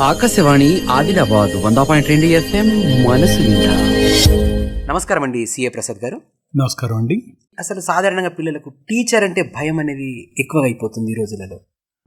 ఆకాశవాణి ఆదిలాబాద్ వంద పాయింట్ రెండు ఎఫ్ఎం మనసు నమస్కారం అండి సిఏ ప్రసాద్ గారు. నమస్కారం అండి. అసలు సాధారణంగా పిల్లలకు టీచర్ అంటే భయం అనేది ఎక్కువగా అయిపోతుంది ఈ రోజులలో.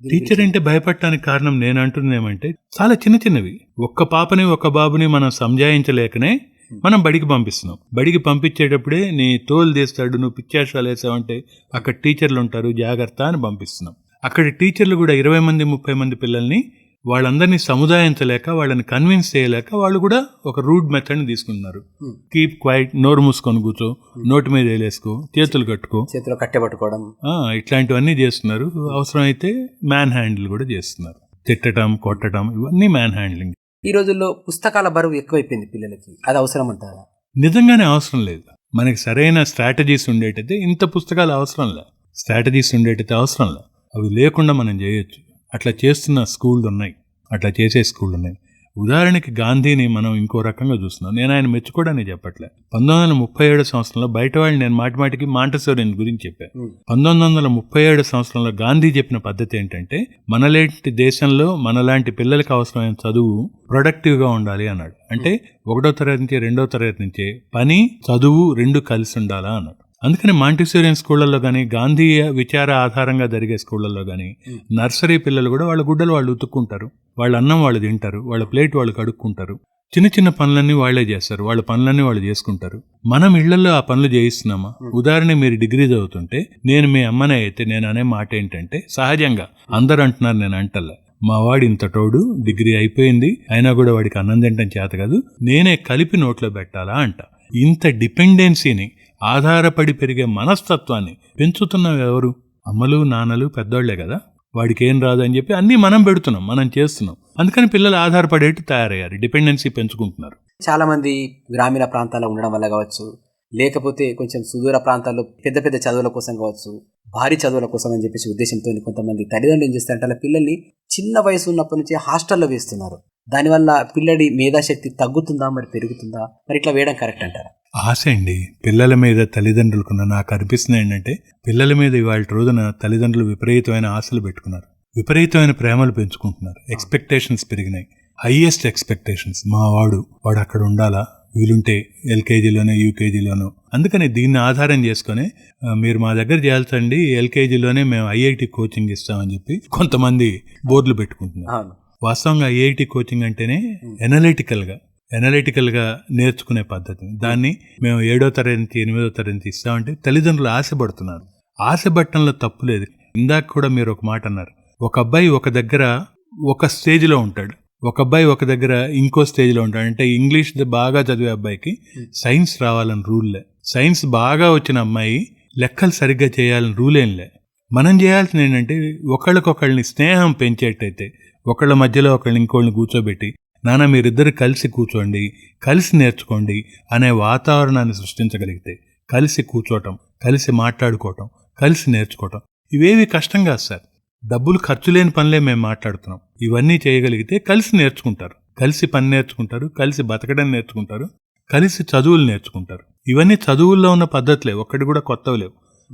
టీచర్ అంటే భయపడటానికి కారణం నేను అంటున్నామంటే చాలా చిన్న చిన్నవి. ఒక్క పాపని ఒక్క బాబుని మనం సంజాయించలేకనే మనం బడికి పంపిస్తున్నాం. బడికి పంపించేటప్పుడే నీ తోలు తీస్తాడు నువ్వు పిచ్చాషాలు వేసావంటే అక్కడ టీచర్లు ఉంటారు జాగ్రత్త అని పంపిస్తున్నాం. అక్కడ టీచర్లు కూడా ఇరవై మంది ముప్పై మంది పిల్లల్ని వాళ్ళందరినీ సముదాయించలేక వాళ్ళని కన్విన్స్ చేయలేక వాళ్ళు కూడా ఒక రూట్ మెథడ్ని తీసుకున్నారు Hmm. కీప్ క్వైట్ నోరు మూసుకొని కూర్చో నోటి మీద వేలేసుకో చేతులు కట్టుకో. చేతిలో కట్టెపట్టుకోవడం ఆ, ఇట్లాంటివన్నీ చేస్తున్నారు. అవసరమైతే మ్యాన్ హ్యాండిల్ కూడా చేస్తున్నారు. తిట్టడం కొట్టడం ఇవన్నీ మ్యాన్ హ్యాండ్లింగ్ ఈ రోజుల్లో పుస్తకాల బరువు ఎక్కువైపోయింది పిల్లలకి. అది అవసరం అంటారా? నిజంగానే అవసరం లేదు. మనకి సరైన స్ట్రాటజీస్ ఉండేటైతే ఇంత పుస్తకాలు అవసరం లే. స్ట్రాటజీస్ ఉండేటైతే అవసరం లే. అవి లేకుండా మనం చేయొచ్చు. అట్లా చేస్తున్న స్కూళ్ళు ఉన్నాయి. అట్లా చేసే స్కూళ్ళు ఉన్నాయి. ఉదాహరణకి గాంధీని మనం ఇంకో రకంగా చూస్తున్నాం. నేను ఆయన మెచ్చుకోవడానికి చెప్పట్లే. పంతొమ్మిది వందల ముప్పై ఏడు సంవత్సరంలో బయట వాళ్ళు నేను మాటి మాటికి మాంటసోరియన్ గురించి చెప్పాను. పంతొమ్మిది వందల ముప్పై ఏడు సంవత్సరంలో గాంధీ చెప్పిన పద్ధతి ఏంటంటే మనలాంటి దేశంలో మనలాంటి పిల్లలకి అవసరమైన చదువు ప్రొడక్టివ్గా ఉండాలి అన్నాడు. అంటే ఒకటో తరగతి నుంచి రెండో తరగతి నుంచి పని చదువు రెండు కలిసి ఉండాలా అన్నాడు. అందుకని మాంటిసోరియన్ స్కూళ్ళల్లో కానీ గాంధీయ విచార ఆధారంగా జరిగే స్కూళ్ళల్లో కానీ. నర్సరీ పిల్లలు కూడా వాళ్ళ గుడ్డలు వాళ్ళు ఉతుక్కుంటారు. వాళ్ళ అన్నం వాళ్ళు తింటారు. వాళ్ళ ప్లేట్ వాళ్ళు కడుక్కుంటారు. చిన్న చిన్న పనులన్నీ వాళ్ళే చేస్తారు. వాళ్ళ పనులన్నీ వాళ్ళు చేసుకుంటారు. మనం ఇళ్ళలో ఆ పనులు చేయిస్తున్నామా? ఉదాహరణ మీరు డిగ్రీ చదువుతుంటే నేను మీ అమ్మనే అయితే నేను అనే మాట ఏంటంటే సహజంగా అందరు అంటున్నారు నేను అంటల్లా మా వాడు ఇంత తోడు డిగ్రీ అయిపోయింది అయినా కూడా వాడికి అన్నం తింటం చేత కాదు నేనే కలిపి నోట్లో పెట్టాలా అంట. ఇంత డిపెండెన్సీని ఆధారపడి పెరిగే మనస్తత్వాన్ని పెంచుతున్నవి ఎవరు? అమ్మలు నాన్నలు పెద్దోళ్ళే కదా. వాడికి ఏం రాదు అని చెప్పి అన్నీ మనం పెడుతున్నాం మనం చేస్తున్నాం. అందుకని పిల్లలు ఆధారపడేట్టు తయారయ్యారు డిపెండెన్సీ పెంచుకుంటున్నారు. చాలా మంది గ్రామీణ ప్రాంతాల్లో ఉండడం వల్ల కావచ్చు లేకపోతే కొంచెం సుదూర ప్రాంతాల్లో పెద్ద పెద్ద చదువుల కోసం కావచ్చు భారీ చదువుల కోసం అని చెప్పేసి ఉద్దేశంతో కొంతమంది తల్లిదండ్రులు ఏం చేస్తారంటే అలా పిల్లల్ని చిన్న వయసు ఉన్నప్పటి నుంచి హాస్టల్లో వేస్తున్నారు. దానివల్ల పిల్లడి మేధాశక్తి తగ్గుతుందా మరి పెరుగుతుందా? మరి ఇట్లా వేయడం కరెక్ట్ అంటారా? ఆశ అండి. పిల్లల మీద తల్లిదండ్రులకున్న నాకు అనిపిస్తుంది ఏంటంటే పిల్లల మీద ఇవాళ రోజున తల్లిదండ్రులు విపరీతమైన ఆశలు పెట్టుకున్నారు. విపరీతమైన ప్రేమలు పెంచుకుంటున్నారు. ఎక్స్పెక్టేషన్స్ పెరిగినాయి. Highest expectations. మా వాడు వాడు అక్కడ ఉండాలా? వీలుంటే ఎల్కేజీలోనే యూకేజీలోనో. అందుకని దీన్ని ఆధారం చేసుకొని మీరు మా దగ్గర చేయాల్సండి ఎల్కేజీలోనే మేము ఐఐటి కోచింగ్ ఇస్తామని చెప్పి కొంతమంది బోర్డులు పెట్టుకుంటున్నారు. వాస్తవంగా ఏఐటి కోచింగ్ అంటేనే ఎనలిటికల్గా ఎనలిటికల్గా నేర్చుకునే పద్ధతి. దాన్ని మేము ఏడో తరగతి ఎనిమిదో తరగతి ఇస్తామంటే తల్లిదండ్రులు ఆశపడుతున్నారు. ఆశపడటంలో తప్పు లేదు. ఇందాక కూడా మీరు ఒక మాట అన్నారు. ఒక అబ్బాయి ఒక దగ్గర ఒక స్టేజ్లో ఉంటాడు. ఒక అబ్బాయి ఒక దగ్గర ఇంకో స్టేజ్లో ఉంటాడు. అంటే ఇంగ్లీష్ బాగా చదివే అబ్బాయికి సైన్స్ రావాలని రూల్లే సైన్స్ బాగా వచ్చిన అమ్మాయి లెక్కలు సరిగ్గా చేయాలని రూలేంలే మనం చేయాల్సింది ఏంటంటే ఒకళ్ళకొకళ్ళని స్నేహం పెంచేటైతే ఒకళ్ళ మధ్యలో ఒకళ్ళు ఇంకోళ్ళని కూర్చోబెట్టి నాన్న మీరిద్దరు కలిసి కూర్చోండి కలిసి నేర్చుకోండి అనే వాతావరణాన్ని సృష్టించగలిగితే కలిసి కూర్చోవటం కలిసి మాట్లాడుకోవటం కలిసి నేర్చుకోవటం ఇవేవి కష్టం కాదు సార్. డబ్బులు ఖర్చు లేని పనులే మేము మాట్లాడుతున్నాం. ఇవన్నీ చేయగలిగితే కలిసి నేర్చుకుంటారు. కలిసి పని నేర్చుకుంటారు కలిసి బతకడం నేర్చుకుంటారు కలిసి చదువులు నేర్చుకుంటారు. ఇవన్నీ చదువుల్లో ఉన్న పద్ధతులే ఒక్కటి కూడా కొత్తవి లేవు.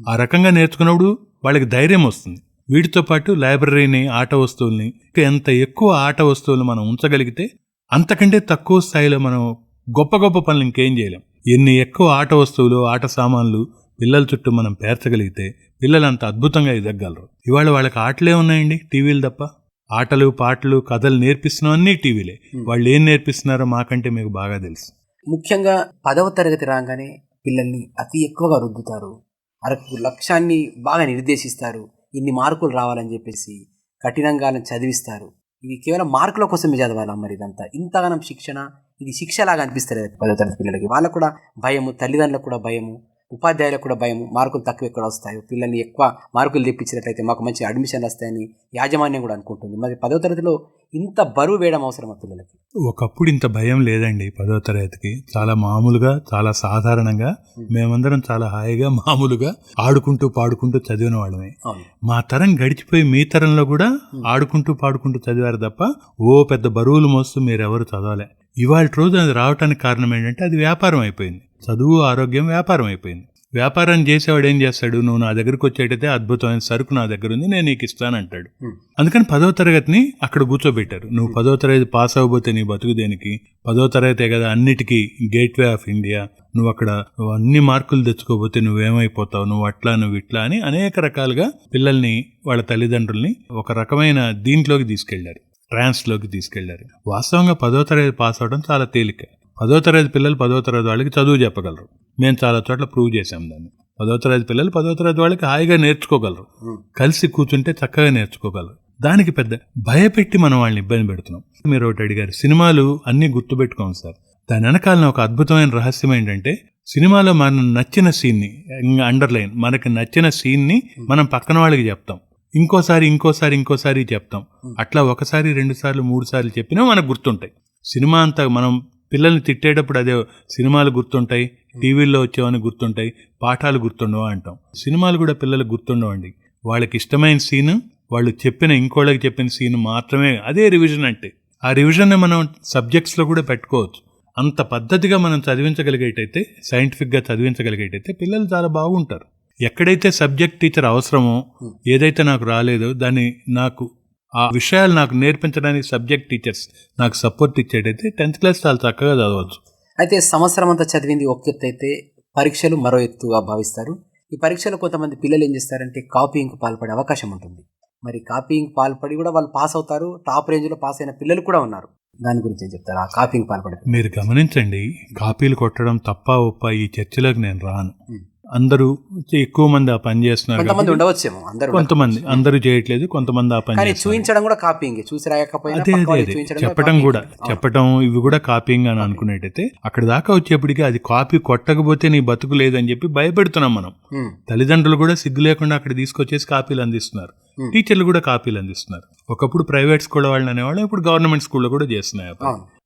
ఆ రకంగా నేర్చుకున్నప్పుడు వాళ్ళకి ధైర్యం వస్తుంది. వీటితో పాటు లైబ్రరీని ఆట వస్తువుల్ని ఇంకా ఎంత ఎక్కువ ఆట వస్తువులు మనం ఉంచగలిగితే అంతకంటే తక్కువ స్థాయిలో మనం గొప్ప గొప్ప పనులు ఇంకేం చేయలేం. ఎన్ని ఎక్కువ ఆట వస్తువులు ఆట సామాన్లు పిల్లల చుట్టూ మనం పేర్చగలిగితే పిల్లలు అంత అద్భుతంగా ఎదగలరు ఇవాళ వాళ్ళకి ఆటలే ఉన్నాయండి టీవీలు తప్ప. ఆటలు పాటలు కథలు నేర్పిస్తున్నాం అన్నీ టీవీలే. వాళ్ళు ఏం నేర్పిస్తున్నారో మాకంటే మీకు బాగా తెలుసు. ముఖ్యంగా పదవ తరగతి రాగానే పిల్లల్ని అతి ఎక్కువగా రుద్దుతారు. అరకు లక్ష్యాన్ని బాగా నిర్దేశిస్తారు. ఇన్ని మార్కులు రావాలని చెప్పేసి కఠినంగా చదివిస్తారు. ఇది కేవలం మార్కుల కోసమే చదవాలా మరి ఇదంతా? ఇంతగానం శిక్షణ ఇది శిక్షలాగా అనిపిస్తారు పదో తరగతి పిల్లలకి? వాళ్ళకు కూడా భయము తల్లిదండ్రులకు కూడా భయము. ఉపాధ్యాయులకు కూడా భయం మార్కులు తక్కువ ఎక్కడ వస్తాయో పిల్లల్ని ఎక్కువ మార్కులు తెప్పించినట్లయితే మాకు మంచి అడ్మిషన్లు వస్తాయని యాజమాన్యం కూడా అనుకుంటుంది. మరి పదో తరగతిలో ఇంత బరువు వేయడం అవసరమా పిల్లలకి? ఒకప్పుడు ఇంత భయం లేదండి పదో తరగతికి. చాలా మామూలుగా చాలా సాధారణంగా మేమందరం చాలా హాయిగా మామూలుగా ఆడుకుంటూ పాడుకుంటూ చదివిన వాళ్ళమే. మా తరం గడిచిపోయి మీ తరంలో కూడా ఆడుకుంటూ పాడుకుంటూ చదివారు తప్ప ఓ పెద్ద బరువులు మోస్తూ మీరెవరు చదవలే. ఇవాళ రోజు అది రావటానికి కారణం ఏంటంటే అది వ్యాపారం అయిపోయింది. చదువు ఆరోగ్యం వ్యాపారం అయిపోయింది. వ్యాపారం చేసేవాడు ఏం చేస్తాడు? నువ్వు నా దగ్గరికి వచ్చేటైతే అద్భుతమైన సరుకు నా దగ్గర ఉంది నేను నీకు ఇస్తానంటాడు. అందుకని పదో తరగతిని అక్కడ కూర్చోబెట్టారు. నువ్వు పదో తరగతి పాస్ అవ్వబోతే నీ బతుకు దేనికి? పదో తరగతే కదా అన్నిటికీ గేట్వే ఆఫ్ ఇండియా నువ్వు అక్కడ అన్ని మార్కులు తెచ్చుకోకపోతే నువ్వేమైపోతావు? నువ్వు అట్లా నువ్వు ఇట్లా అని అనేక రకాలుగా పిల్లల్ని వాళ్ళ తల్లిదండ్రుల్ని ఒక రకమైన దీంట్లోకి తీసుకెళ్ళారు ట్రాన్స్లోకి తీసుకెళ్ళారు వాస్తవంగా పదో తరగతి పాస్ అవడం చాలా తేలిక. పదో తరగతి పిల్లలు పదో తరగతి వాళ్ళకి చదువు చెప్పగలరు. మేము చాలా చోట్ల ప్రూవ్ చేసాం దాన్ని. పదో తరగతి పిల్లలు పదో తరగతి వాళ్ళకి హాయిగా నేర్చుకోగలరు. Hmm. కలిసి కూర్చుంటే చక్కగా నేర్చుకోగలరు. దానికి పెద్ద భయపెట్టి మనం వాళ్ళని ఇబ్బంది పెడుతున్నాం. మీరు ఒకటి అడిగారు సినిమాలు అన్నీ గుర్తుపెట్టుకోం సార్. దాని వెనకాలన ఒక అద్భుతమైన రహస్యం ఏంటంటే సినిమాలో మనం నచ్చిన సీన్ని అండర్లైన్ మనకి నచ్చిన సీన్ని మనం పక్కన వాళ్ళకి చెప్తాం. ఇంకోసారి ఇంకోసారి ఇంకోసారి చెప్తాం. అట్లా ఒకసారి రెండు సార్లు మూడు సార్లు చెప్పినా మనకు గుర్తుంటాయి. సినిమా అంతా మనం పిల్లల్ని తిట్టేటప్పుడు అదే సినిమాలు గుర్తుంటాయి టీవీల్లో వచ్చేవని గుర్తుంటాయి పాఠాలు గుర్తుండవా అంటాం. సినిమాలు కూడా పిల్లలకు గుర్తుండవండి. వాళ్ళకి ఇష్టమైన సీన్ వాళ్ళు చెప్పిన ఇంకోళ్ళకి చెప్పిన సీన్ మాత్రమే అదే రివిజన్ అంటే. ఆ రివిజన్ని మనం సబ్జెక్ట్స్లో కూడా పెట్టుకోవచ్చు. అంత పద్ధతిగా మనం చదివించగలిగేటైతే సైంటిఫిక్గా చదివించగలిగేటైతే పిల్లలు చాలా బాగుంటారు. ఎక్కడైతే సబ్జెక్ట్ టీచర్ అవసరమో ఏదైతే నాకు రాలేదో దాన్ని నాకు ఆ విషయాలు నాకు నేర్పించడానికి సబ్జెక్ట్ టీచర్స్ నాకు సపోర్ట్ ఇచ్చేటైతే టెన్త్ క్లాస్ చాలా చక్కగా చదవచ్చు. అయితే సంవత్సరం అంతా చదివింది ఒక ఎత్తు అయితే పరీక్షలు మరో ఎత్తుగా భావిస్తారు. ఈ పరీక్షలో కొంతమంది పిల్లలు ఏం చేస్తారంటే కాపీయింగ్కి పాల్పడే అవకాశం ఉంటుంది. మరి కాపీయింగ్ పాల్పడి కూడా వాళ్ళు పాస్ అవుతారు. టాప్ రేంజ్లో పాస్ అయిన పిల్లలు కూడా ఉన్నారు. దాని గురించి చెప్తారు? ఆ కాపీయింగ్ పాల్పడే మీరు గమనించండి కాపీలు కొట్టడం తప్ప ఒప్ప ఈ చర్చలోకి నేను రాను. అందరూ ఎక్కువ మంది ఆ పని చేస్తున్నారు కొంతమంది ఉండవచ్చేమో అందరూ. కొంతమంది అందరూ చేయట్లేదు కొంతమంది ఆ పని కానీ. చూపించడం కూడా కాపీయింగ్ చూసి రాయకపోయినా అదే అదే చెప్పటం కూడా. చెప్పటం ఇవి కూడా కాపీయింగ్ అని అనుకునేటైతే అక్కడ దాకా వచ్చేప్పటికి అది కాపీ కొట్టకపోతే నీ బతుకు లేదని చెప్పి భయపెడుతున్నాం మనం. తల్లిదండ్రులు కూడా సిగ్గు లేకుండా అక్కడ తీసుకొచ్చేసి కాపీలు అందిస్తున్నారు. టీచర్లు కూడా కాపీలు అందిస్తున్నారు. ఒకప్పుడు ప్రైవేట్ స్కూల్ వాళ్ళు అనేవాళ్ళు ఇప్పుడు గవర్నమెంట్ స్కూల్లో కూడా చేస్తున్నాయి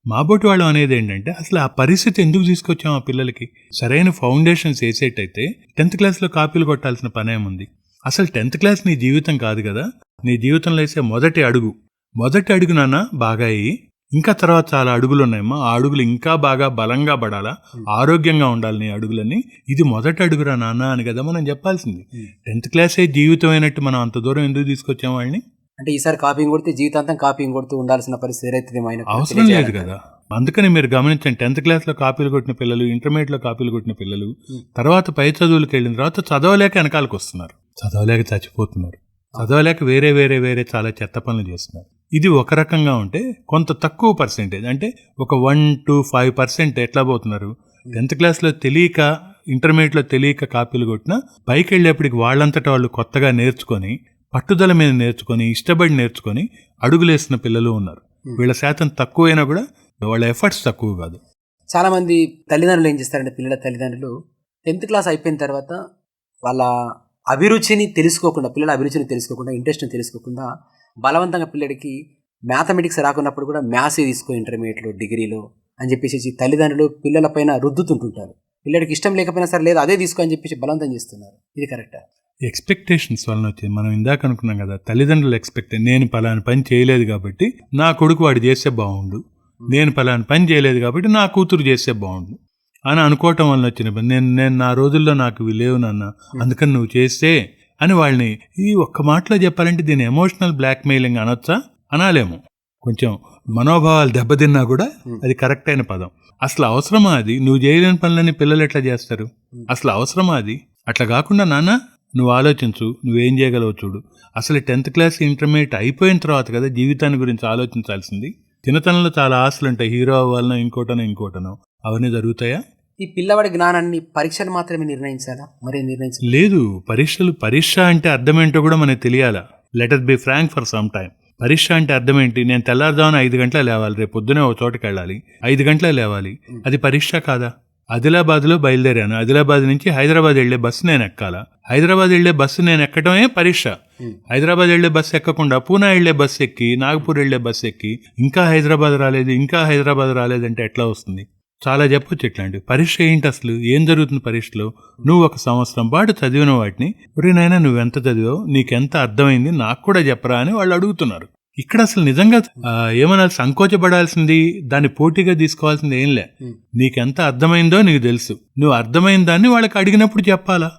ఆ పని. అవును మా బోటి వాళ్ళు అనేది ఏంటంటే అసలు ఆ పరిస్థితి ఎందుకు తీసుకొచ్చాం ఆ పిల్లలకి? సరైన ఫౌండేషన్స్ వేసేటైతే టెన్త్ క్లాస్లో కాపీలు కొట్టాల్సిన పని ఏముంది అసలు టెన్త్ క్లాస్ నీ జీవితం కాదు కదా? నీ జీవితంలో వేసే మొదటి అడుగు. మొదటి అడుగు నాన్న బాగా అయ్యి ఇంకా తర్వాత చాలా అడుగులు ఉన్నాయమ్మా. ఆ అడుగులు ఇంకా బాగా బలంగా పడాలా? ఆరోగ్యంగా ఉండాలి నీ అడుగులని ఇది మొదటి అడుగురా నాన్న అని కదా మనం చెప్పాల్సింది. టెన్త్ క్లాసే జీవితం అయినట్టు మనం అంత దూరం ఎందుకు తీసుకొచ్చాం వాళ్ళని? అంటే ఈసారి కాపీయింగ్ కొడితే జీవితాంతం కాపీయింగ్ కొడుతూ ఉండాల్సిన పరిస్థితి ఏదైతే ఆయన అవసరం లేదు కదా. అందుకని మీరు గమనించండి టెన్త్ క్లాస్లో కాపీలు కొట్టిన పిల్లలు ఇంటర్మీడియట్లో కాపీలు కొట్టిన పిల్లలు. తర్వాత పై చదువులకు వెళ్ళిన తర్వాత చదవలేక వెనకాలకు వస్తున్నారు. చదవలేక చచ్చిపోతున్నారు. చదవలేక వేరే వేరే వేరే చాలా చెత్త పనులు చేస్తున్నారు. ఇది ఒక రకంగా ఉంటే కొంత తక్కువ పర్సెంటేజ్ అంటే ఒక వన్ టు ఫైవ్ పర్సెంట్ ఎట్లా పోతున్నారు? టెన్త్ క్లాస్లో తెలియక ఇంటర్మీడియట్లో తెలియక కాపీలు కొట్టినా పైకి వెళ్ళేప్పటికి వాళ్ళంతటా వాళ్ళు కొత్తగా నేర్చుకొని పట్టుదల మీద నేర్చుకొని ఇష్టపడి నేర్చుకొని అడుగులేసిన పిల్లలు ఉన్నారు. వీళ్ళ శాతం తక్కువైనా కూడా వాళ్ళ ఎఫర్ట్స్ తక్కువ కాదు. చాలా మంది తల్లిదండ్రులు ఏం చేస్తారంటే పిల్లల తల్లిదండ్రులు టెన్త్ క్లాస్ అయిపోయిన తర్వాత వాళ్ళ అభిరుచిని తెలుసుకోకుండా పిల్లల అభిరుచిని తెలుసుకోకుండా ఇంట్రెస్ట్ని తెలుసుకోకుండా బలవంతంగా పిల్లడికి మ్యాథమెటిక్స్ రాకున్నప్పుడు కూడా మ్యాథ్స్ తీసుకో ఇంటర్మీడియట్లో డిగ్రీలో అని చెప్పేసి తల్లిదండ్రులు పిల్లల పైన రుద్దుతుంటుంటారు. పిల్లడికి ఇష్టం లేకపోయినా సరే లేదు అదే తీసుకో అని చెప్పేసి బలవంతం చేస్తున్నారు. ఇది కరెక్టా? ఎక్స్పెక్టేషన్స్ వలన వచ్చింది. మనం ఇందాక అనుకున్నాం కదా తల్లిదండ్రులు ఎక్స్పెక్ట్ నేను పలాని పని చేయలేదు కాబట్టి నా కొడుకు వాడు చేస్తే బాగుండు. నేను పలాని పని చేయలేదు కాబట్టి నా కూతురు చేస్తే బాగుండు. అని అనుకోవటం వలన వచ్చిన ఇబ్బంది. నేను నేను నా రోజుల్లో నాకు ఇవి లేవు నాన్న. అందుకని నువ్వు చేస్తే అని వాళ్ళని ఈ ఒక్క మాటలో చెప్పాలంటే దీని ఎమోషనల్ బ్లాక్మెయిలింగ్ అనొచ్చా? అనాలేము. కొంచెం మనోభావాలు దెబ్బతిన్నా కూడా అది కరెక్ట్ అయిన పదం. అసలు అవసరమా అది? నువ్వు చేయలేని పనులని పిల్లలు ఎట్లా చేస్తారు? అసలు అవసరమా అది? అట్లా కాకుండా నాన్న నువ్వు ఆలోచించు నువ్వేం చేయగలవు చూడు. అసలు టెన్త్ క్లాస్ ఇంటర్మీడియట్ అయిపోయిన తర్వాత కదా జీవితాన్ని గురించి ఆలోచించాల్సింది? చిన్నతనంలో చాలా ఆశలు ఉంటాయి హీరో అవ్వాలనో ఇంకోటనో ఇంకోటనో. అవన్నీ జరుగుతాయా? ఈ పిల్లవాడి జ్ఞానాన్ని పరీక్షలు మాత్రమే నిర్ణయించాలా? మరే నిర్ణయించాలి? లేదు. పరీక్షలు పరీక్ష అంటే అర్థం ఏంటో కూడా మనకు తెలియాలా? Letter B frank for some time పరీక్ష అంటే అర్థం ఏంటి నేను తెల్లారుదామని ఐదు గంటల లేవాలి. రేపు పొద్దునే ఒక చోటకి వెళ్ళాలి. ఐదు గంటల లేవాలి. అది పరీక్ష కాదా? ఆదిలాబాద్లో బయలుదేరాను. ఆదిలాబాద్ నుంచి హైదరాబాద్ వెళ్ళే బస్సు నేను ఎక్కాలా? హైదరాబాద్ వెళ్ళే బస్సు నేను ఎక్కడమే పరీక్ష. హైదరాబాద్ వెళ్ళే బస్సు ఎక్కకుండా పూనా వెళ్ళే బస్సు ఎక్కి నాగపూర్ వెళ్ళే బస్సు ఎక్కి ఇంకా హైదరాబాద్ రాలేదు ఇంకా హైదరాబాద్ రాలేదంటే ఎట్లా వస్తుంది? చాలా చెప్పొచ్చు ఇట్లాంటి పరీక్ష ఏంటి అసలు? ఏం జరుగుతుంది పరీక్షలో? నువ్వు ఒక సంవత్సరం పాటు చదివిన వాటిని ఒరే నాయనా నువ్వెంత చదివావు? నీకెంత అర్థమైంది? నాకు కూడా చెప్పరా? అని వాళ్ళు అడుగుతున్నారు. ఇక్కడ అసలు నిజంగా ఏమనాలి సంకోచపడాల్సింది దాన్ని పోటీగా తీసుకోవాల్సింది ఏం లే. నీకెంత అర్థమైందో నీకు తెలుసు. నువ్వు అర్థమైన దాన్ని వాళ్ళకి అడిగినప్పుడు చెప్పాలా?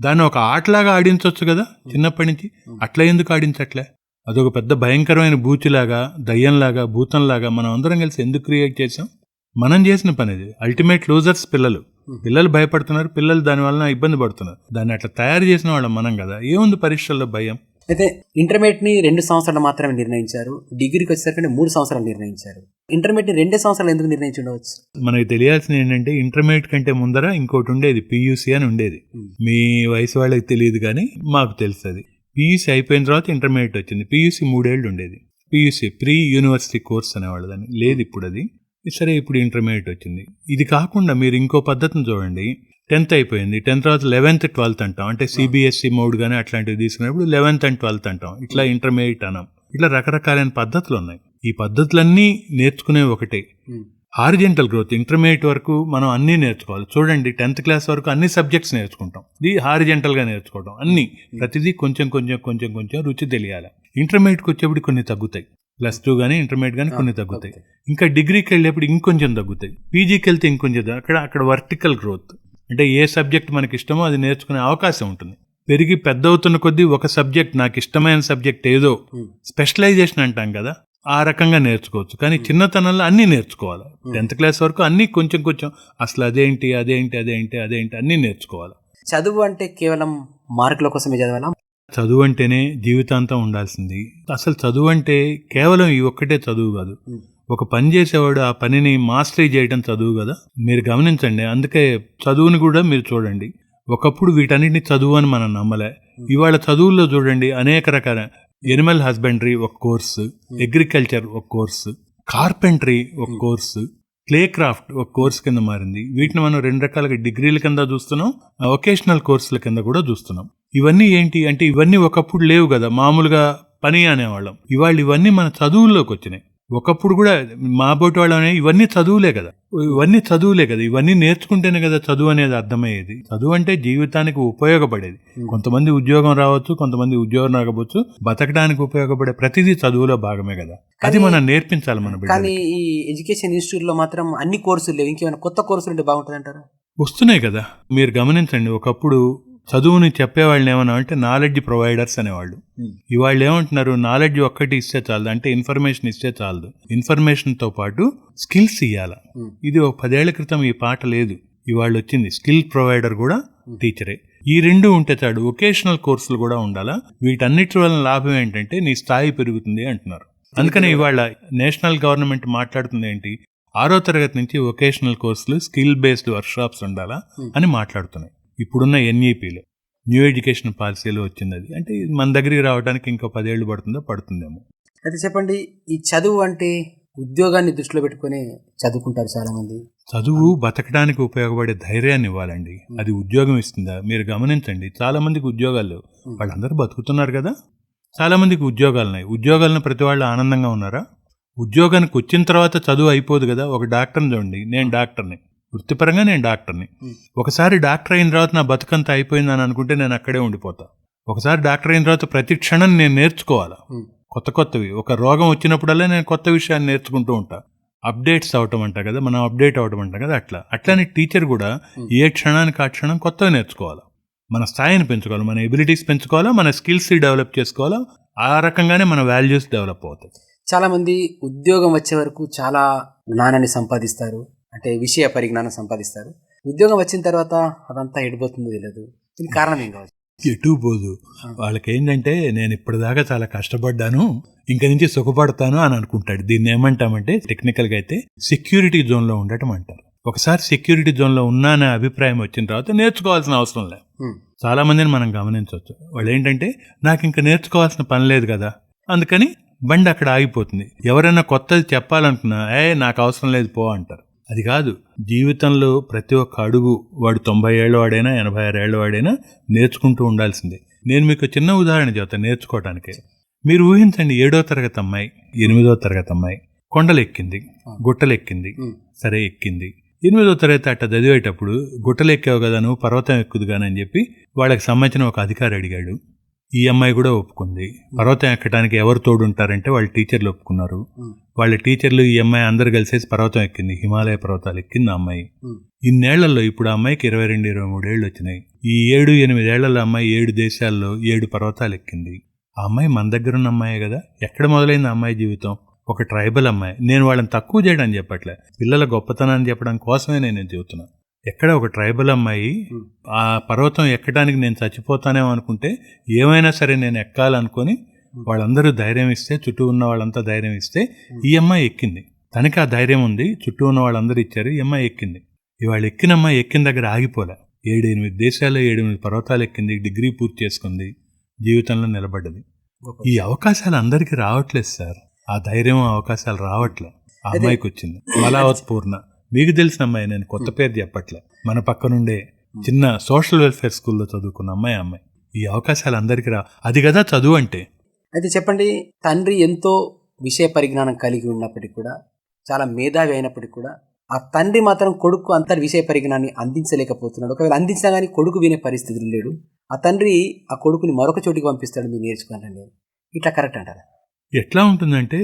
దాన్ని ఒక ఆటలాగా ఆడించవచ్చు కదా చిన్నప్పటి నుంచి. అట్లా ఎందుకు ఆడించట్లే? అదొక పెద్ద భయంకరమైన బూచిలాగా దయ్యంలాగా భూతంలాగా మనం అందరం కలిసి ఎందుకు క్రియేట్ చేసాం మనం చేసిన పని ఇది అల్టిమేట్ లూజర్స్ పిల్లలు. పిల్లలు భయపడుతున్నారు పిల్లలు దాని వలన ఇబ్బంది పడుతున్నారు. దాన్ని అట్లా తయారు చేసిన వాళ్ళం మనం కదా. ఏముంది పరీక్షల్లో భయం? అయితే ఇంటర్మీడియట్ని రెండు సంవత్సరాలు మాత్రమే నిర్ణయించారు. డిగ్రీకి వచ్చేసరికి మూడు సంవత్సరాలు నిర్ణయించారు. ఇంటర్మీడియట్ని రెండే సంవత్సరాలు ఎందుకు నిర్ణయించి ఉండవచ్చు? మనకి తెలియాల్సింది ఏంటంటే ఇంటర్మీడియట్ కంటే ముందర ఇంకోటి ఉండేది పియూసీ అని ఉండేది. Hmm. మీ వయసు వాళ్ళకి తెలియదు కానీ మాకు తెలుస్తుంది. పియూసీ అయిపోయిన తర్వాత ఇంటర్మీడియట్ వచ్చింది. పియూసీ మూడేళ్ళు ఉండేది. పియూసీ ప్రీ యూనివర్సిటీ కోర్స్ అనేవాళ్ళు దాన్ని. లేదు ఇప్పుడు అది. సరే ఇప్పుడు ఇంటర్మీడియట్ వచ్చింది. ఇది కాకుండా మీరు ఇంకో పద్ధతిని చూడండి. టెన్త్ అయిపోయింది. టెన్త్ తర్వాత లెవెన్త్ ట్వెల్త్ అంటాం. అంటే సిబిఎస్ఈ మోడ్ కానీ అట్లాంటివి తీసుకున్నప్పుడు లెవెన్త్ అండ్ ట్వెల్త్ అంటాం. ఇట్లా ఇంటర్మీడియట్ అన్నాం. ఇట్లా రకరకాలైన పద్ధతులు ఉన్నాయి. ఈ పద్ధతులన్నీ నేర్చుకునే ఒకటే. హారిజెంటల్ గ్రోత్ ఇంటర్మీడియట్ వరకు మనం అన్నీ నేర్చుకోవాలి. చూడండి టెన్త్ క్లాస్ వరకు అన్ని సబ్జెక్ట్స్ నేర్చుకుంటాం. ఇది హారిజెంటల్గా నేర్చుకోవడం. అన్ని. ప్రతిదీ కొంచెం కొంచెం కొంచెం కొంచెం రుచి తెలియాలి. ఇంటర్మీడియట్కి వచ్చేప్పుడు కొన్ని తగ్గుతాయి. ప్లస్ టూ కానీ ఇంటర్మీడియట్ కానీ కొన్ని తగ్గుతాయి. ఇంకా డిగ్రీకి వెళ్ళేప్పుడు ఇంకొంచెం తగ్గుతాయి. పీజీకి వెళ్తే ఇంకొంచెం అక్కడ అక్కడ వర్టికల్ గ్రోత్. అంటే ఏ సబ్జెక్ట్ మనకి ఇష్టమో అది నేర్చుకునే అవకాశం ఉంటుంది. పెరిగి పెద్ద అవుతున్న కొద్దీ ఒక సబ్జెక్ట్ నాకు ఇష్టమైన సబ్జెక్ట్ ఏదో స్పెషలైజేషన్ అంటాం కదా ఆ రకంగా నేర్చుకోవచ్చు. కానీ చిన్నతనంలో అన్నీ నేర్చుకోవాలి. టెన్త్ క్లాస్ వరకు అన్నీ కొంచెం కొంచెం అసలు అదేంటి అదేంటి అదేంటి అదేంటి అన్నీ నేర్చుకోవాలి. చదువు అంటే కేవలం మార్కుల కోసమే చదవాలా చదువు అంటేనే జీవితాంతం ఉండాల్సింది. అసలు చదువు అంటే కేవలం ఈ ఒక్కటే చదువు కాదు. ఒక పని చేసేవాడు ఆ పనిని మాస్టరీ చేయడం చదువు కదా? మీరు గమనించండి అందుకే చదువుని కూడా మీరు చూడండి. ఒకప్పుడు వీటన్నిటిని చదువు అని మనం నమ్మలే. ఇవాళ చదువుల్లో చూడండి అనేక రకాల ఎనిమల్ హస్బెండరీ ఒక కోర్సు అగ్రికల్చర్ ఒక కోర్సు కార్పెంటరీ ఒక కోర్సు క్లే క్రాఫ్ట్ ఒక కోర్స్ కింద మారింది. వీటిని మనం రెండు రకాలుగా డిగ్రీల కింద చూస్తున్నాం వొకేషనల్ కోర్సుల కింద కూడా చూస్తున్నాం. ఇవన్నీ ఏంటి అంటే ఇవన్నీ ఒకప్పుడు లేవు కదా మామూలుగా పని అనేవాళ్ళం. ఇవాళ ఇవన్నీ మన చదువుల్లోకి వచ్చినాయి. ఒకప్పుడు కూడా మా బోటి వాళ్ళనే ఇవన్నీ చదువులే కదా. ఇవన్నీ చదువులే కదా. ఇవన్నీ నేర్చుకుంటేనే కదా చదువు అనేది అర్థమయ్యేది. చదువు అంటే జీవితానికి ఉపయోగపడేది. కొంతమంది ఉద్యోగం రావచ్చు కొంతమంది ఉద్యోగం రాకపోవచ్చు. బతకడానికి ఉపయోగపడే ప్రతిదీ చదువులో భాగమే కదా. అది మనం నేర్పించాలి మన కానీ ఈ ఎడ్యుకేషన్ ఇన్స్టిట్యూట్లో మాత్రం అన్ని కోర్సులు లేవు. ఇంకేమైనా కొత్త కోర్సులు ఉంటే బాగుంటుంది అంటారా వస్తున్నాయి కదా. మీరు గమనించండి ఒకప్పుడు చదువుని చెప్పేవాళ్ళని ఏమన్నా అంటే నాలెడ్జ్ ప్రొవైడర్స్ అనేవాళ్ళు. ఇవాళ్ళు ఏమంటున్నారు నాలెడ్జ్ ఒక్కటి ఇస్తే చాలదు. అంటే ఇన్ఫర్మేషన్ ఇస్తే చాలదు. ఇన్ఫర్మేషన్తో పాటు స్కిల్స్ ఇవ్వాలి Hmm. ఇది ఒక పదేళ్ళ క్రితం ఈ పాట లేదు. ఇవాళ వచ్చింది స్కిల్ ప్రొవైడర్ కూడా టీచరే ఈ రెండు ఉంటే చాడు వొకేషనల్ కోర్సులు కూడా ఉండాలా? వీటన్నిటి వలన లాభం ఏంటంటే నీ స్థాయి పెరుగుతుంది అంటున్నారు. అందుకని ఇవాళ నేషనల్ గవర్నమెంట్ మాట్లాడుతుంది ఏంటి? ఆరో తరగతి నుంచి వొకేషనల్ కోర్సులు స్కిల్ బేస్డ్ వర్క్షాప్స్ ఉండాలా? Hmm. అని మాట్లాడుతున్నాయి. ఇప్పుడున్న ఎన్ఈపిలో న్యూ ఎడ్యుకేషన్ పాలసీలో వచ్చింది అది అంటే ఇది మన దగ్గరికి రావడానికి ఇంకా పదేళ్ళు పడుతుందో పడుతుందేమో. అయితే చెప్పండి ఈ చదువు అంటే ఉద్యోగాన్ని దృష్టిలో పెట్టుకొని చదువుకుంటారు చాలా మంది చదువు బతకడానికి ఉపయోగపడే ధైర్యాన్ని ఇవ్వాలండి. అది ఉద్యోగం ఇస్తుందా? మీరు గమనించండి చాలా మందికి ఉద్యోగాలు. వాళ్ళందరూ బతుకుతున్నారు కదా? చాలా మందికి ఉద్యోగాలు ఉన్నాయి. ఉద్యోగాలను ప్రతి వాళ్ళు ఆనందంగా ఉన్నారా? ఉద్యోగానికి వచ్చిన తర్వాత చదువు అయిపోదు కదా? ఒక డాక్టర్ని చూడండి. నేను డాక్టర్ని. వృత్తిపరంగా నేను డాక్టర్ని. ఒకసారి డాక్టర్ అయిన తర్వాత నా బతుకంతా అయిపోయిందని అనుకుంటే నేను అక్కడే ఉండిపోతా. ఒకసారి డాక్టర్ అయిన తర్వాత ప్రతి క్షణం నేను నేర్చుకోవాలా. కొత్త కొత్తవి. ఒక రోగం వచ్చినప్పుడల్లా నేను కొత్త విషయాన్ని నేర్చుకుంటూ ఉంటా. అప్డేట్స్ అవటం అంట కదా మనం అప్డేట్ అవటం అంట కదా అట్లా. అట్లానే టీచర్ కూడా. ఏ క్షణానికి ఆ క్షణం కొత్తవి నేర్చుకోవాలా? మన స్థాయిని పెంచుకోవాలి? మన ఎబిలిటీస్ పెంచుకోవాలా? మన స్కిల్స్ డెవలప్ చేసుకోవాలా? ఆ రకంగానే మన వాల్యూస్ డెవలప్ అవుతాయి. చాలా మంది ఉద్యోగం వచ్చే వరకు చాలా జ్ఞానాన్ని సంపాదిస్తారు. అంటే విషయ పరిజ్ఞానం సంపాదిస్తారు. ఉద్యోగం వచ్చిన తర్వాత అదంతా ఎడిపోతుందో తెలియదు దీనికి కారణం ఏం కావచ్చు? ఎటు పోదు వాళ్ళకి ఏంటంటే నేను ఇప్పటిదాకా చాలా కష్టపడ్డాను ఇంక నుంచి సుఖపడతాను అని అనుకుంటాడు. దీన్ని ఏమంటామంటే టెక్నికల్గా అయితే సెక్యూరిటీ జోన్లో ఉండటం అంటారు. ఒకసారి సెక్యూరిటీ జోన్లో ఉన్నా అనే అభిప్రాయం వచ్చిన తర్వాత నేర్చుకోవాల్సిన అవసరం లేదు. చాలా మందిని మనం గమనించవచ్చు. వాళ్ళు ఏంటంటే నాకు ఇంకా నేర్చుకోవాల్సిన పని లేదు కదా. అందుకని బండి అక్కడ ఆగిపోతుంది. ఎవరైనా కొత్తది చెప్పాలనుకున్నా ఏ నాకు అవసరం లేదు పో అంటారు. అది కాదు. జీవితంలో ప్రతి ఒక్క అడుగు వాడు తొంభై ఏళ్ళ వాడైనా ఎనభై ఆరు ఏళ్ళ వాడైనా నేర్చుకుంటూ ఉండాల్సిందే. నేను మీకు చిన్న ఉదాహరణ చెబుతాను నేర్చుకోవడానికి మీరు ఊహించండి ఏడో తరగతి అమ్మాయి ఎనిమిదో తరగతి అమ్మాయి కొండలు ఎక్కింది గుట్టలు ఎక్కింది. సరే ఎక్కింది. ఎనిమిదో తరగతి అట్ట చదివేటప్పుడు గుట్టలు ఎక్కావు కదా నువ్వు పర్వతం ఎక్కుదు కానీ అని చెప్పి వాళ్ళకి సంబంధించిన ఒక అధికారి అడిగాడు. ఈ అమ్మాయి కూడా ఒప్పుకుంది. పర్వతం ఎక్కడానికి ఎవరు తోడుంటారంటే వాళ్ళ టీచర్లు ఒప్పుకున్నారు. వాళ్ళ టీచర్లు ఈ అమ్మాయి అందరు కలిసేసి పర్వతం ఎక్కింది. హిమాలయ పర్వతాలు ఎక్కింది ఆ అమ్మాయి. ఇన్నేళ్ళలో ఇప్పుడు ఆ అమ్మాయికి ఇరవై రెండు ఇరవై మూడు ఏళ్ళు వచ్చినాయి. ఈ ఏడు ఎనిమిదేళ్ళలో అమ్మాయి ఏడు దేశాల్లో ఏడు పర్వతాలు ఎక్కింది. ఆ అమ్మాయి మన దగ్గర ఉన్న అమ్మాయి కదా? ఎక్కడ మొదలైంది అమ్మాయి జీవితం? ఒక ట్రైబల్ అమ్మాయి. నేను వాళ్ళని తక్కువ చేయడం చెప్పట్లే. పిల్లల గొప్పతనాన్ని చెప్పడం కోసమే నేను ఇది చెబుతున్నా. ఎక్కడ ఒక ట్రైబల్ అమ్మాయి ఆ పర్వతం ఎక్కడానికి నేను చచ్చిపోతానేమో అనుకుంటే ఏమైనా సరే నేను ఎక్కాలనుకొని వాళ్ళందరూ ధైర్యం ఇస్తే చుట్టూ ఉన్న వాళ్ళంతా ధైర్యం ఇస్తే ఈ అమ్మాయి ఎక్కింది. తనకి ఆ ధైర్యం ఉంది చుట్టూ ఉన్న వాళ్ళందరూ ఇచ్చారు ఈ అమ్మాయి ఎక్కింది. ఇవాళ ఎక్కిన అమ్మాయి ఎక్కిన దగ్గర ఆగిపోలే. ఏడు ఎనిమిది దేశాల్లో ఏడు ఎనిమిది పర్వతాలు ఎక్కింది డిగ్రీ పూర్తి చేసుకుంది జీవితంలో నిలబడ్డది. ఈ అవకాశాలు అందరికీ రావట్లేదు సార్. ఆ ధైర్యం అవకాశాలు రావట్లే. ఆ అమ్మాయికి వచ్చింది. మలావత్ పూర్ణ మీకు తెలిసిన అమ్మాయి నేను కొత్త పేరు చెప్పట్లే. మన పక్కనుండే చిన్న సోషల్ వెల్ఫేర్ స్కూల్లో చదువుకున్న అమ్మాయి అమ్మాయి. ఈ అవకాశాలు అందరికీ రా. అది కదా చదువు అంటే. అయితే చెప్పండి తండ్రి ఎంతో విషయ పరిజ్ఞానం కలిగి ఉన్నప్పటికీ కూడా చాలా మేధావి అయినప్పటికీ కూడా ఆ తండ్రి మాత్రం కొడుకు అంత విషయ పరిజ్ఞానాన్ని అందించలేకపోతున్నాడు. ఒకవేళ అందించినా కానీ కొడుకు వినే పరిస్థితులు లేడు ఆ తండ్రి ఆ కొడుకుని మరొక చోటికి పంపిస్తాడు మీరు నేర్చుకోనండి ఇట్లా కరెక్ట్ అంటారా? ఎట్లా ఉంటుందంటే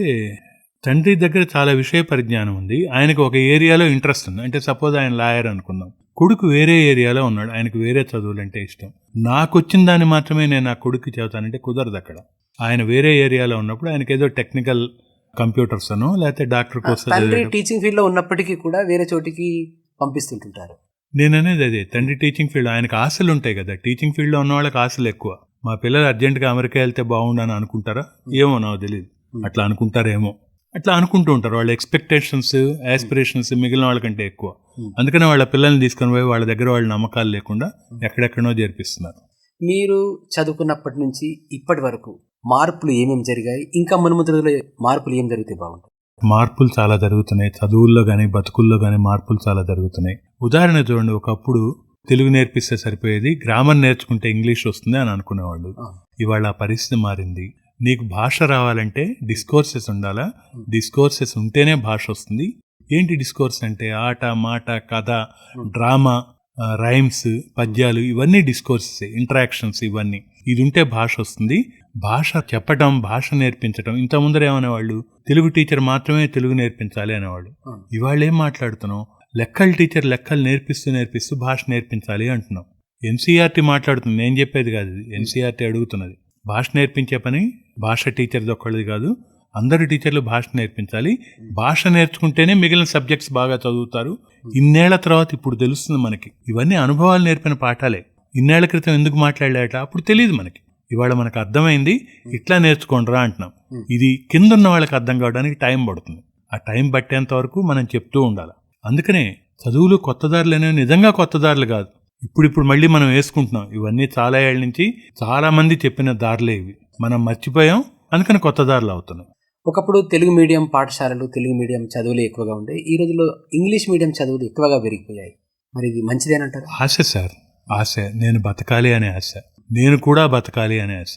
తండ్రి దగ్గర చాలా విషయ పరిజ్ఞానం ఉంది. ఆయనకు ఒక ఏరియాలో ఇంట్రెస్ట్ ఉంది. అంటే సపోజ్ ఆయన లాయర్ అనుకుందాం. కొడుకు వేరే ఏరియాలో ఉన్నాడు. ఆయనకు వేరే చదువులు అంటే ఇష్టం. నాకు వచ్చిన దాన్ని మాత్రమే నేను ఆ కొడుకు చెబుతానంటే కుదరదు అక్కడ. ఆయన వేరే ఏరియాలో ఉన్నప్పుడు ఆయనకి ఏదో టెక్నికల్ కంప్యూటర్స్ అనో లేకపోతే డాక్టర్ కోసం టీచింగ్ ఫీల్డ్లో ఉన్నప్పటికీ కూడా వేరే చోటికి పంపిస్తుంటుంటారు. నేను అనేది అదే. తండ్రి టీచింగ్ ఫీల్డ్ ఆయనకు ఆశలు ఉంటాయి కదా. టీచింగ్ ఫీల్డ్లో ఉన్న వాళ్ళకి ఆశలు ఎక్కువ. మా పిల్లలు అర్జెంటుగా అమెరికా వెళ్తే బాగుండని అనుకుంటారా? ఏమో నాకు తెలియదు అట్లా అనుకుంటారేమో. అట్లా అనుకుంటూ ఉంటారు. వాళ్ళ ఎక్స్పెక్టేషన్స్ ఆస్పిరేషన్స్ మిగిలిన వాళ్ళకంటే ఎక్కువ. Hmm. అందుకనే వాళ్ళ పిల్లల్ని తీసుకొని పోయి వాళ్ళ దగ్గర వాళ్ళ నమ్మకాలు లేకుండా ఎక్కడెక్కడో చేర్పిస్తున్నారు మీరు చదువుకున్నప్పటి నుంచి ఇప్పటి వరకు మార్పులు ఏమేమి జరిగాయి? ఇంకా మునుముందు రోజుల్లో మార్పులు ఏం జరిగితే బాగుంటుంది? మార్పులు చాలా జరుగుతున్నాయి. చదువుల్లో కానీ బతుకుల్లో కానీ మార్పులు చాలా జరుగుతున్నాయి. ఉదాహరణ చూడండి. ఒకప్పుడు తెలుగు నేర్పిస్తే సరిపోయేది గ్రామర్ నేర్చుకుంటే ఇంగ్లీష్ వస్తుంది అని అనుకునేవాళ్ళు. ఇవాళ ఆ పరిస్థితి మారింది. నీకు భాష రావాలంటే డిస్కోర్సెస్ ఉండాలా? డిస్కోర్సెస్ ఉంటేనే భాష వస్తుంది. ఏంటి డిస్కోర్స్ అంటే ఆట మాట కథ డ్రామా రైమ్స్ పద్యాలు ఇవన్నీ డిస్కోర్సెస్ ఇంటరాక్షన్స్ ఇవన్నీ. ఇది ఉంటే భాష వస్తుంది. భాష చెప్పడం భాష నేర్పించడం ఇంత ముందర ఏమనేవాళ్ళు తెలుగు టీచర్ మాత్రమే తెలుగు నేర్పించాలి అనేవాళ్ళు. ఇవాళ ఏం మాట్లాడుతున్నాం లెక్కల టీచర్ లెక్కలు నేర్పిస్తూ నేర్పిస్తూ భాష నేర్పించాలి అంటున్నాం ఎన్సీఆర్టీ మాట్లాడుతుంది. నేను చెప్పేది కాదు ఎన్సీఆర్టీ అడుగుతున్నది. భాష నేర్పించే పని భాష టీచర్ది ఒక్కళ్ళది కాదు అందరు టీచర్లు భాష నేర్పించాలి. భాష నేర్చుకుంటేనే మిగిలిన సబ్జెక్ట్స్ బాగా చదువుతారు. ఇన్నేళ్ళ తర్వాత ఇప్పుడు తెలుస్తుంది మనకి. ఇవన్నీ అనుభవాలు నేర్పిన పాఠాలే. ఇన్నేళ్ళ క్రితం ఎందుకు మాట్లాడలేట? అప్పుడు తెలియదు మనకి. ఇవాళ మనకు అర్థమైంది ఇట్లా నేర్చుకోండిరా అంటున్నాం. ఇది కింద ఉన్న వాళ్ళకి అర్థం కావడానికి టైం పడుతుంది. ఆ టైం పట్టేంత వరకు మనం చెప్తూ ఉండాలి. అందుకనే చదువులు కొత్త దారులు అనేవి నిజంగా కొత్త దారులు కాదు. ఇప్పుడు ఇప్పుడు మళ్ళీ మనం వేసుకుంటున్నాం. ఇవన్నీ చాలా ఏళ్ళ నుంచి చాలా మంది చెప్పిన దారులే ఇవి. మనం మర్చిపోయాం. అందుకని కొత్త దారులు అవుతున్నాయి. ఒకప్పుడు తెలుగు మీడియం పాఠశాలలు తెలుగు మీడియం చదువులు ఎక్కువగా ఉండే. ఈ రోజుల్లో ఇంగ్లీష్ మీడియం చదువులు ఎక్కువగా పెరిగిపోయాయి. మరి ఇది మంచిదేనంటారు? ఆశ సార్. ఆశ. నేను బతకాలి అనే ఆశ. నేను కూడా బతకాలి అనే ఆశ.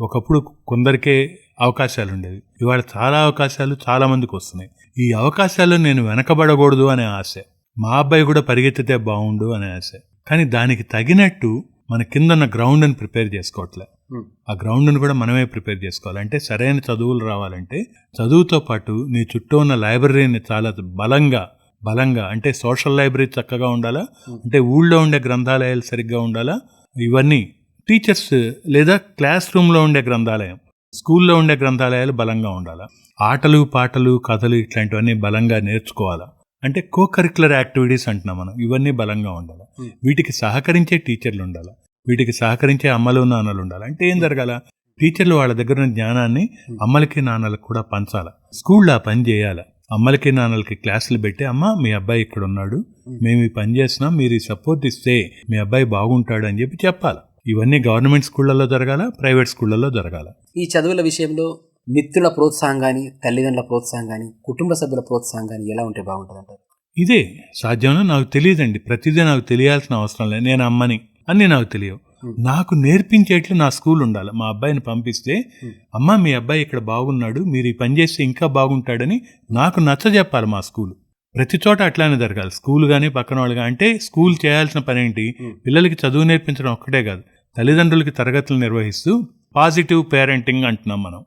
ఒకప్పుడు కొందరికే అవకాశాలు ఉండేవి. ఇవాళ చాలా అవకాశాలు చాలా మందికి వస్తున్నాయి. ఈ అవకాశాలు నేను వెనకబడకూడదు అనే ఆశ. మా అబ్బాయి కూడా పరిగెత్తితే బాగుండు అనే ఆశ. కానీ దానికి తగినట్టు మన కింద ఉన్న గ్రౌండ్ని ప్రిపేర్ చేసుకోవట్లే. ఉమ్. ఆ గ్రౌండ్ని కూడా మనమే ప్రిపేర్ చేసుకోవాలి. అంటే సరైన చదువులు రావాలంటే చదువుతో పాటు నీ చుట్టూ ఉన్న లైబ్రరీని చాలా బలంగా బలంగా అంటే సోషల్ లైబ్రరీ చక్కగా ఉండాలా? అంటే ఊళ్ళో ఉండే గ్రంథాలయాలు సరిగ్గా ఉండాలా? ఇవన్నీ టీచర్స్ లేదా క్లాస్ రూమ్లో ఉండే గ్రంథాలయం స్కూల్లో ఉండే గ్రంథాలయాలు బలంగా ఉండాలా? ఆటలు పాటలు కథలు ఇట్లాంటివన్నీ బలంగా నేర్చుకోవాలా? అంటే కో కరికులర్ యాక్టివిటీస్ అంటున్నాం మనం. ఇవన్నీ బలంగా ఉండాలి? Hmm. వీటికి సహకరించే టీచర్లు ఉండాలి? వీటికి సహకరించే అమ్మలు నాన్నలు ఉండాలి? అంటే ఏం జరగాల? టీచర్లు వాళ్ళ దగ్గర ఉన్న జ్ఞానాన్ని అమ్మలకి నాన్నలకు కూడా పంచాల? స్కూల్లో ఆ పని చేయాల? అమ్మలకి నాన్నలకి క్లాసులు పెట్టి అమ్మ మీ అబ్బాయి ఇక్కడ ఉన్నాడు. మేము ఈ పని చేస్తున్నాం. మీరు ఈ సపోర్ట్ ఇస్తే మీ అబ్బాయి బాగుంటాడు అని చెప్పి చెప్పాలి? ఇవన్నీ గవర్నమెంట్ స్కూళ్ళల్లో జరగాల? ప్రైవేట్ స్కూళ్ళల్లో జరగాల? ఈ చదువుల విషయంలో మిత్రుల ప్రోత్సాహం కానీ తల్లిదండ్రుల ప్రోత్సాహం కానీ కుటుంబ సభ్యుల ప్రోత్సాహం కానీ ఎలా ఉంటే బాగుంటుంది అంటారు ఇదే సాధ్యమో నాకు తెలియదండి. ప్రతిదీ నాకు తెలియాల్సిన అవసరం లేదు. నేను అమ్మని అన్నీ నాకు తెలియవు. నాకు నేర్పించేట్లు నా స్కూల్ ఉండాలి. మా అబ్బాయిని పంపిస్తే. అమ్మ మీ అబ్బాయి ఇక్కడ బాగున్నాడు. మీరు ఈ పని చేస్తే ఇంకా బాగుంటాడని నాకు నచ్చ చెప్పాలి మా స్కూల్. ప్రతి చోట అట్లానే జరగాలి. స్కూల్ కానీ పక్కన వాళ్ళు కానీ అంటే స్కూల్ చేయాల్సిన పని ఏంటి. పిల్లలకి చదువు నేర్పించడం ఒక్కటే కాదు. తల్లిదండ్రులకి తరగతులు నిర్వహిస్తూ పాజిటివ్ పేరెంటింగ్ అంటున్నాం మనం.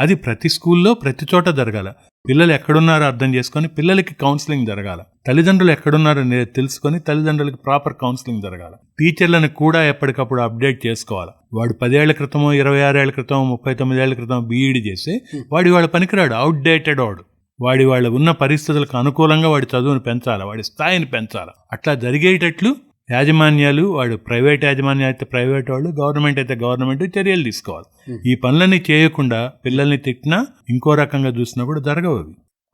అది ప్రతి స్కూల్లో ప్రతి చోట జరగాల. పిల్లలు ఎక్కడున్నారో అర్థం చేసుకొని పిల్లలకి కౌన్సిలింగ్ జరగాల. తల్లిదండ్రులు ఎక్కడున్నారో తెలుసుకొని తల్లిదండ్రులకి ప్రాపర్ కౌన్సిలింగ్ జరగాల. టీచర్లను కూడా ఎప్పటికప్పుడు అప్డేట్ చేసుకోవాలి. వాడు పదేళ్ళ క్రితమో ఇరవై ఆరేళ్ళ క్రితం ముప్పై తొమ్మిదేళ్ళ క్రితం బీఈడి చేసి వాడి వాడు పనికిరాడు. అవుట్డేటెడ్ వాడు. వాడి వాళ్ళ ఉన్న పరిస్థితులకు అనుకూలంగా వాడి చదువును పెంచాలి. వాడి స్థాయిని పెంచాలి. అట్లా జరిగేటట్లు యాజమాన్యాలు వాడు ప్రైవేట్ యాజమాన్యం అయితే ప్రైవేట్ వాళ్ళు గవర్నమెంట్ అయితే గవర్నమెంట్ చర్యలు తీసుకోవాలి. ఈ పనులన్నీ చేయకుండా పిల్లల్ని తిట్టినా ఇంకో రకంగా చూసినా కూడా జరగవు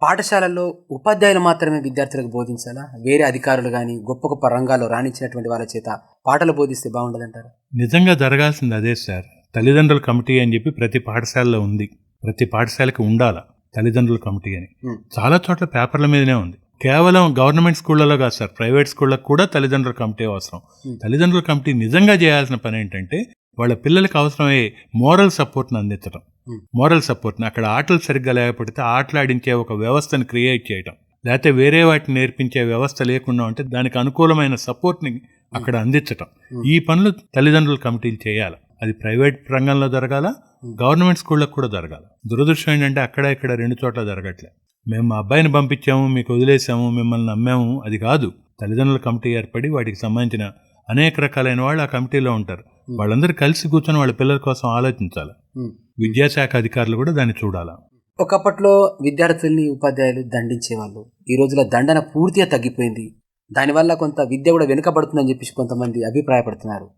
పాఠశాలల్లో ఉపాధ్యాయులు మాత్రమే విద్యార్థులకు బోధించాలా? వేరే అధికారులు కానీ గొప్ప గొప్ప రంగాల్లో రాణించినటువంటి వాళ్ళ చేత పాటలు బోధిస్తే బాగుండదంటారు నిజంగా జరగాల్సింది అదే సార్. తల్లిదండ్రుల కమిటీ అని చెప్పి ప్రతి పాఠశాలలో ఉంది. ప్రతి పాఠశాలకి ఉండాల తల్లిదండ్రుల కమిటీ అని. చాలా చోట్ల పేపర్ల మీదనే ఉంది. కేవలం గవర్నమెంట్ స్కూళ్ళలో కాదు సార్ ప్రైవేట్ స్కూళ్ళకు కూడా తల్లిదండ్రుల కమిటీ అవసరం. Hmm. తల్లిదండ్రుల కమిటీ నిజంగా చేయాల్సిన పని ఏంటంటే వాళ్ళ పిల్లలకి అవసరమయ్యే మోరల్ సపోర్ట్ని అందించడం Hmm. మోరల్ సపోర్ట్ని అక్కడ ఆటలు సరిగ్గా లేకపోతే ఆటలాడించే ఒక వ్యవస్థను క్రియేట్ చేయడం లేకపోతే వేరే వాటిని నేర్పించే వ్యవస్థ లేకుండా ఉంటే దానికి అనుకూలమైన సపోర్ట్ని అక్కడ అందించటం. ఈ పనులు తల్లిదండ్రుల కమిటీలు చేయాలి. అది ప్రైవేట్ రంగంలో జరగాల గవర్నమెంట్ స్కూళ్ళకు కూడా జరగాలి. దురదృష్టం ఏంటంటే అక్కడ ఇక్కడ రెండు చోట్ల జరగట్లే. మేము మా అబ్బాయిని పంపించాము మీకు వదిలేసాము మిమ్మల్ని నమ్మాము. అది కాదు. తల్లిదండ్రుల కమిటీ ఏర్పడి వాటికి సంబంధించిన అనేక రకాలైన వాళ్ళు ఆ కమిటీలో ఉంటారు. వాళ్ళందరూ కలిసి కూర్చొని వాళ్ళ పిల్లల కోసం ఆలోచించాలి. విద్యాశాఖ అధికారులు కూడా దాన్ని చూడాలి? ఒకప్పట్లో విద్యార్థుల్ని ఉపాధ్యాయులు దండించేవాళ్ళు. ఈ రోజుల దండన పూర్తిగా తగ్గిపోయింది. దానివల్ల కొంత విద్య కూడా వెనుకబడుతుందని చెప్పేసి కొంతమంది అభిప్రాయపడుతున్నారు.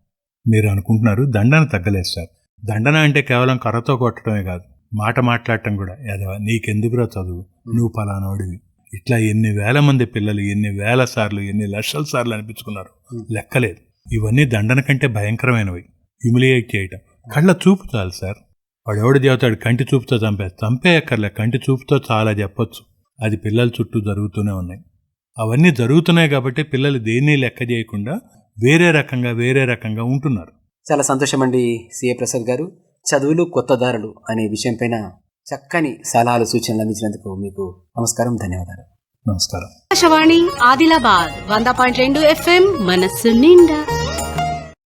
మీరు అనుకుంటున్నారు దండన తగ్గలేదు సార్. దండన అంటే కేవలం కర్రతో కొట్టడమే కాదు. మాట మాట్లాడటం కూడా. యాదవ నీకెందుకురా చదువు? నువ్వు పలానోడివి ఇట్లా ఎన్ని వేల మంది పిల్లలు ఎన్ని వేల సార్లు ఎన్ని లక్షల సార్లు అనిపించుకున్నారు. లెక్కలేదు. ఇవన్నీ దండన కంటే భయంకరమైనవి. హ్యూమిలియేట్ చేయటం. కళ్ళ చూపు చాలు సార్. వాడు ఎవడు చెబుతాడు కంటి చూపుతో చంపే. చంపే అక్కర్లే కంటి చూపుతో చాలా చెప్పొచ్చు. అది పిల్లల చుట్టూ జరుగుతూనే ఉన్నాయి. అవన్నీ జరుగుతున్నాయి కాబట్టి పిల్లలు దేన్ని లెక్క చేయకుండా వేరే రకంగా వేరే రకంగా ఉంటున్నారు. చాలా సంతోషం అండి సిఏ ప్రసాద్ గారు. చదువులు కొత్త దారులు అనే విషయం పైన చక్కని సలహాలు సూచనలు అందించినందుకు మీకు నమస్కారం ధన్యవాదాలు. నమస్కారం. ఆకాశవాణి ఆదిలాబాద్ వంద పాయింట్ రెండు ఎఫ్ఎం మనస్సు నిండా.